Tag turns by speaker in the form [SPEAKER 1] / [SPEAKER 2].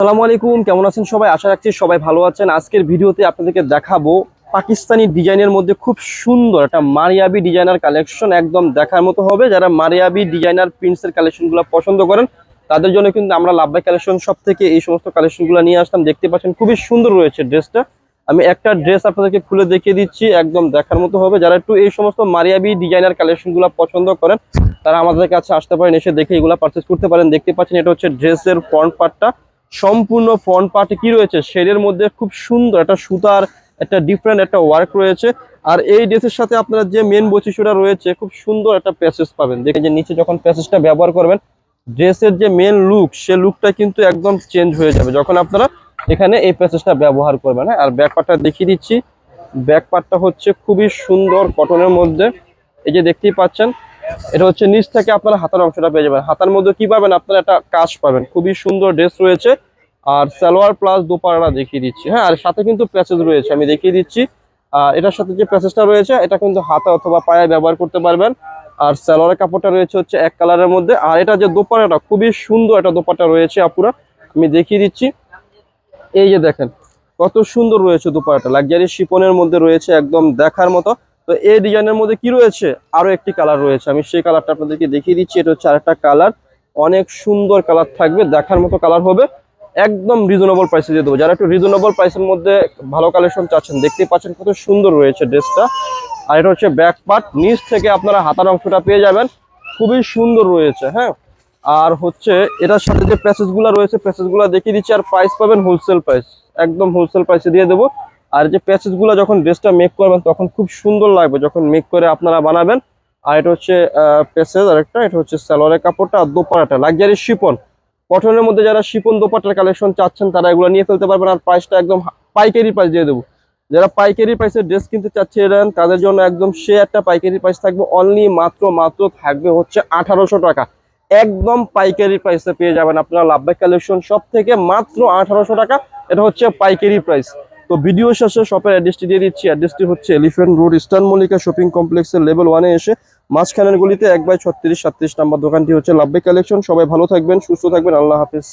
[SPEAKER 1] আসসালামু আলাইকুম, কেমন আছেন সবাই? আশা রাখছি সবাই ভালো আছেন। আজকের ভিডিওতে আপনাদেরকে দেখাবো পাকিস্তানি ডিজাইনের মধ্যে খুব সুন্দর একটা মারিয়াবি ডিজাইনার কালেকশন একদম দেখার মতো হবে। যারা মারিয়াবি ডিজাইনার প্রিন্টসের কালেকশনগুলো পছন্দ করেন, তাদের জন্য কিন্তু আমরা লাভবাই কালেকশন সব থেকে এই সমস্ত কালেকশনগুলো নিয়ে আসলাম। দেখতে পাচ্ছেন খুবই সুন্দর রয়েছে ড্রেসটা। আমি একটা ড্রেস আপনাদেরকে খুলে দেখিয়ে দিচ্ছি, একদম দেখার মতো হবে। যারা একটু এই সমস্ত মারিয়াবি ডিজাইনার কালেকশনগুলো পছন্দ করেন, তারা আমাদের কাছে আসতে পারেন, এসে দেখে এগুলো পারচেস করতে পারেন। দেখতে পাচ্ছেন, এটা হচ্ছে ড্রেসের ফ্রন্ট পার্টটা সম্পূর্ণ ফ্রন্ট পার্টে কি রয়েছে? শেডের মধ্যে খুব সুন্দর একটা সুতার, একটা ডিফারেন্ট একটা ওয়ার্ক রয়েছে। আর এই ড্রেসের সাথে আপনারা যে মেন বৈশিষ্ট্যটা রয়েছে, খুব সুন্দর একটা প্যাসেজ পাবেন। দেখে যে নিচে যখন প্যাসেজটা ব্যবহার করবেন ড্রেসের যে মেন লুক সে লুকটা কিন্তু একদম চেঞ্জ হয়ে যাবে। যখন আপনারা এখানে এই প্যাসেজটা ব্যবহার করবেন হ্যাঁ? আর ব্যাক পার্টটা দেখিয়ে দিচ্ছি। ব্যাক পার্টটা হচ্ছে খুবই সুন্দর কটনের মধ্যে। এই যে দেখতেই পাচ্ছেন এটা হচ্ছে নিচ থেকে আপনারা হাতার অংশটা পেয়ে যাবেন। হাতার মধ্যে কি পাবেন? আপনারা একটা কাজ পাবেন। খুবই সুন্দর ড্রেস রয়েছে। আর সালোয়ার প্লাস দোপাড়া দেখিয়ে দিচ্ছি। হ্যাঁ আর সাথে কিন্তু প্যাসেজ রয়েছে, আমি দেখিয়ে দিচ্ছি। আর এটার সাথে যে প্যাসেজটা রয়েছে, এটা কিন্তু হাতে অথবা পায়ে ব্যবহার করতে পারবেন। আর সালোয়ারের কাপড়টা রয়েছে হচ্ছে এক কালারের মধ্যে। আর এটা যে দোপাড়াটা, খুবই সুন্দর একটা দোপাট্টা রয়েছে আপুরা। আমি দেখিয়ে দিচ্ছি। এই যে দেখেন, কত সুন্দর রয়েছে দোপাট্টা লাক্সারি শিপনের মধ্যে রয়েছে একদম দেখার মতো। তো এই ডিজাইনের মধ্যে কি রয়েছে? আরও একটি কালার রয়েছে। আমি সেই কালারটা আপনাদেরকে দেখিয়ে দিচ্ছি। এটা হচ্ছে আরেকটা কালার। অনেক সুন্দর কালার থাকবে। দেখার মতো কালার হবে। একদম রিজনেবল প্রাইসে দিয়ে দেবো। যারা একটু রিজনেবল প্রাইসের মধ্যে ভালো কালেকশন চাচ্ছেন দেখতে পাচ্ছেন কত সুন্দর রয়েছে ড্রেসটা। আর এটা হচ্ছে ব্যাক পার্ট নিচ থেকে আপনারা হাতার অংশটা পেয়ে যাবেন। খুবই সুন্দর রয়েছে হ্যাঁ? আর হচ্ছে এটার সাথে যে প্যাসেজগুলো রয়েছে প্যাসেজগুলো দেখিয়ে দিচ্ছি। আর প্রাইস পাবেন হোলসেল প্রাইস একদম হোলসেল প্রাইসে দিয়ে দেবো। আর যে প্যাসেজগুলো যখন ড্রেসটা মেক করবেন, তখন খুব সুন্দর লাগবে যখন মেক করে আপনারা বানাবেন। আর এটা হচ্ছে প্যাসেজ আরেকটা, এটা হচ্ছে সালোয়ারের কাপড়টা আর দোপাটাটা লাগজারি শিপন কটনের মধ্যে যারা শিপন দোপাটার কালেকশন চাচ্ছেন, তারা এগুলো নিয়ে ফেলতে পারবেন আর প্রাইসটা একদম পাইকারি প্রাইস দিয়ে দেবো। যারা পাইকারি প্রাইসে ড্রেস কিনতে চাচ্ছিলেন তাদের জন্য একদম সে একটা পাইকারি প্রাইস থাকবে। অনলি মাত্র মাত্র থাকবে হচ্ছে আঠারোশো টাকা। একদম পাইকারি প্রাইসে পেয়ে যাবেন আপনারা লাভবাই কালেকশন সব থেকে মাত্র আঠারোশো টাকা। এটা হচ্ছে পাইকারি প্রাইস তো ভিডিও শেষে শপের অ্যাড্রেসটি দিয়ে দিচ্ছি। অ্যাড্রেসটি হচ্ছে Elephant Road Eastern Mallika Shopping কমপ্লেক্সের লেভেল ওয়ানে এসে মাঝখানের গুলিতে এক বাই ছত্রিশ সাতত্রিশ নাম্বার দোকানটি হচ্ছে লাভবে কালেকশন সবাই ভালো থাকবেন, সুস্থ থাকবেন। আল্লাহ হাফিজ।